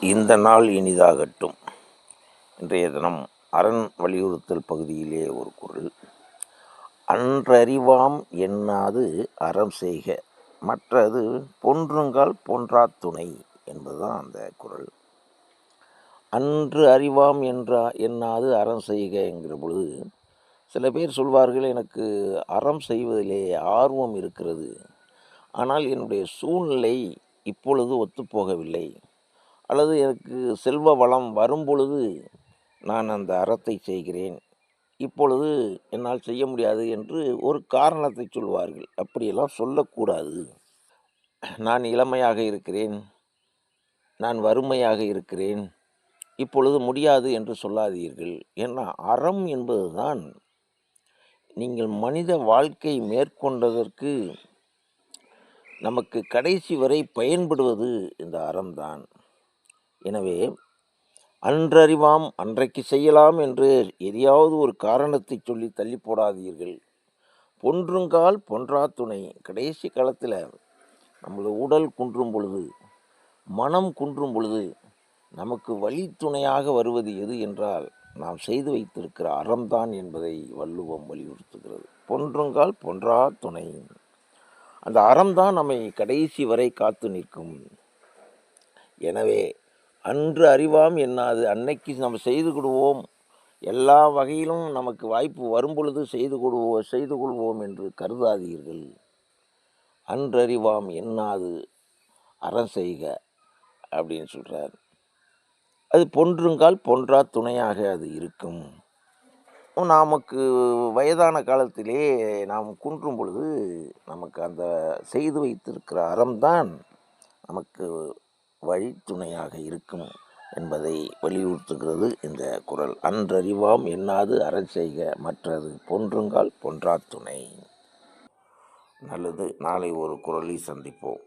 இந்த நாள் இனிதாகட்டும். இன்றைய தினம் அரண் வலியுறுத்தல் பகுதியிலே ஒரு குரல். அன்றறிவாம் எண்ணாது அறம் செய்க. மற்றது பொன்றுங்கால் பொன்றா துணை என்பதுதான் அந்த குரல். அன்று அறிவாம் என்றா எண்ணாது அறம் செய்க என்கிற பொழுது சில பேர் சொல்வார்கள் எனக்கு அறம் செய்வதிலே ஆர்வம் இருக்கிறது. ஆனால் என்னுடைய சூழ்நிலை இப்பொழுது ஒத்துப்போகவில்லை. அல்லது எனக்கு செல்வ வளம் வரும் பொழுது நான் அந்த அறத்தை செய்கிறேன். இப்பொழுது என்னால் செய்ய முடியாது என்று ஒரு காரணத்தை சொல்வார்கள். அப்படியெல்லாம் சொல்லக்கூடாது. நான் இளமையாக இருக்கிறேன். நான் வறுமையாக இருக்கிறேன். இப்பொழுது முடியாது என்று சொல்லாதீர்கள். ஏன்னா அறம் என்பதுதான் நீங்கள் மனித வாழ்க்கை மேற்கொண்டதற்கு நமக்கு கடைசி வரை பயன்படுவது இந்த அறம்தான். எனவே அன்றறிவாம் அன்றைக்கு செய்யலாம் என்று எதையாவது ஒரு காரணத்தை சொல்லி தள்ளி போடாதீர்கள். பொன்றுங்கால் பொன்றா துணை. கடைசி காலத்தில் நம்மளோட உடல் குன்றும் பொழுது மனம் குன்றும் பொழுது நமக்கு வழி துணையாக வருவது எது என்றால் நாம் செய்து வைத்திருக்கிற அறம்தான் என்பதை வள்ளுவம் வலியுறுத்துகிறது. பொன்றுங்கால் பொன்றா துணை. அந்த அறம்தான் நம்மை கடைசி வரை காத்து நிற்கும். எனவே அன்று அறிவாம் என்னாது. அன்னைக்கு நம்ம செய்து கொடுவோம். எல்லா வகையிலும் நமக்கு வாய்ப்பு வரும் பொழுது செய்து கொடுவோம் செய்து கொள்வோம் என்று கருதாதீர்கள். அன்றறிவாம் என்னாது. அறம் செய்க அப்படின்னு சொல்கிறார் அது பொன்றுங்கால் பொன்றா துணையாக அது இருக்கும். நமக்கு வயதான காலத்திலே நாம் குன்றும் பொழுது நமக்கு அந்த செய்து வைத்திருக்கிற அறம்தான் நமக்கு வழித்துணையாக இருக்கும் என்பதை வலியுறுத்துகிறது இந்த குரல். அன்றறிவாம் எண்ணாது அறச்செய்க மற்றது பொன்றுங்கால் பொன்றா துணை நல்லது. நாளை ஒரு குரலை சந்திப்போம்.